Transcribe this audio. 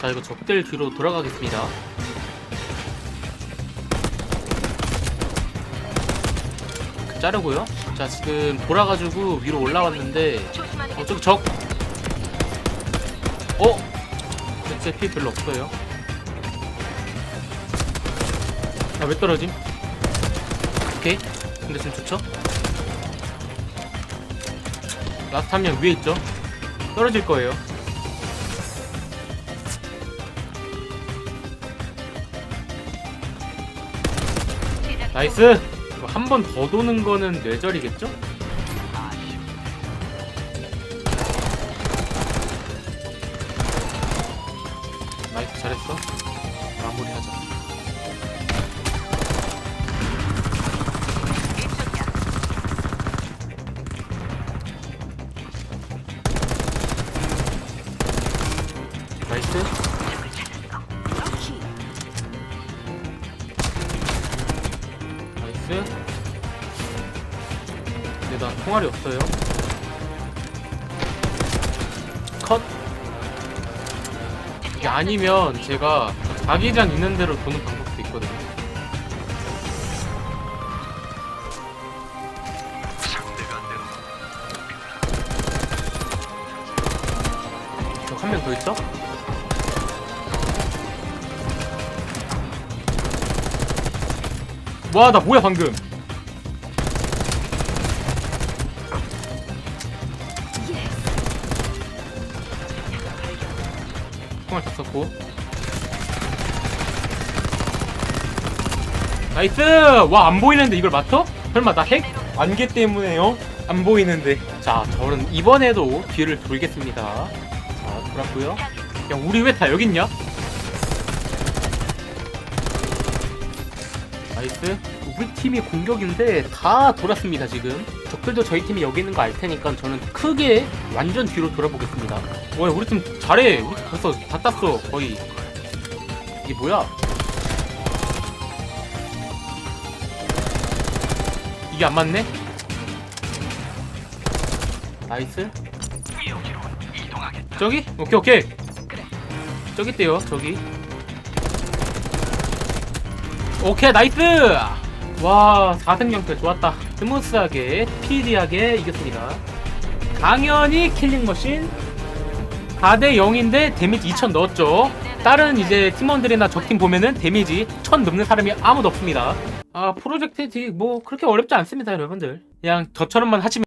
자 이거 적들 뒤로 돌아가겠습니다 자르고요 자 지금 돌아가지고 위로 올라왔는데 어 저기 적 어? 대체 피 별로 없어요 아왜 떨어짐? 오케이 근데 지금 좋죠? 라스트 한 명 위에 있죠? 떨어질 거예요 나이스! 한 번 더 도는 거는 뇌절이겠죠? 나이스 잘했어 마무리하자 나이스 나이스. 근데 나 통알이 없어요. 컷. 이게 아니면 제가 자기장 있는 대로 도는 방법도 있거든요. 한 명 더 있죠? 와 나 뭐야 방금 총알 다 썼고 나이스 와 안 보이는데 이걸 맞춰? 설마 나 핵? 안개 때문에요? 안 보이는데 자 저는 이번에도 뒤를 돌겠습니다 자 돌았고요 야 우리 왜 다 여기 있냐? 나이스. 우리 팀이 공격인데 다 돌았습니다 지금. 적들도 저희 팀이 여기 있는 거 알 테니까 저는 크게 완전 뒤로 돌아보겠습니다. 와 우리 팀 잘해. 우리 팀 벌써 다 땄어 거의. 이게 뭐야? 이게 안 맞네? 나이스. 저기? 오케이 오케이. 저기 있대요 저기 오케이 나이스! 와 4등 경패 좋았다. 스무스하게 피디하게 이겼습니다. 당연히 킬링머신. 4대 0인데 데미지 2000 넣었죠. 다른 이제 팀원들이나 적팀 보면은 데미지 1000 넘는 사람이 아무도 없습니다. 아 프로젝트 뭐 그렇게 어렵지 않습니다 여러분들. 그냥 저처럼만 하시면